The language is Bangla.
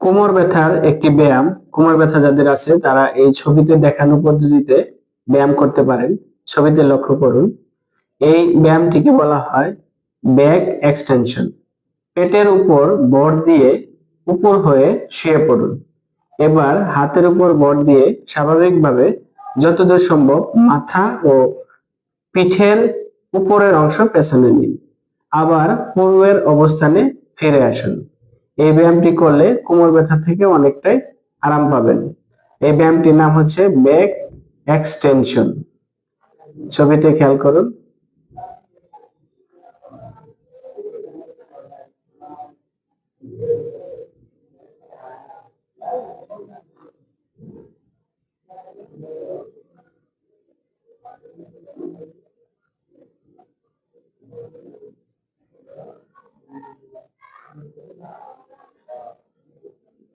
কোমর ব্যথার একটি ব্যায়াম। কোমর ব্যথা যাদের আছে, তারা এই ছবিতে দেখানো পদ্ধতিতে ব্যায়াম করতে পারেন। ছবিতে লক্ষ্য করুন। এই ব্যায়ামটিকে বলা হয় ব্যাক এক্সটেনশন। পেটের উপর বর দিয়ে উপর হয়ে শুয়ে পড়ুন। এবার হাতের উপর বর দিয়ে স্বাভাবিকভাবে যতদূর সম্ভব মাথা ও পিঠের উপরের অংশ পেছনে নিন। আবার পূর্বের অবস্থানে ফিরে আসুন। এই ব্যায়ামটি করলে কোমর ব্যথা থেকে অনেকটাই আরাম পাবেন। এই ব্যায়ামটির নাম হচ্ছে ব্যাক এক্সটেনশন। ছবিতে খেয়াল করুন।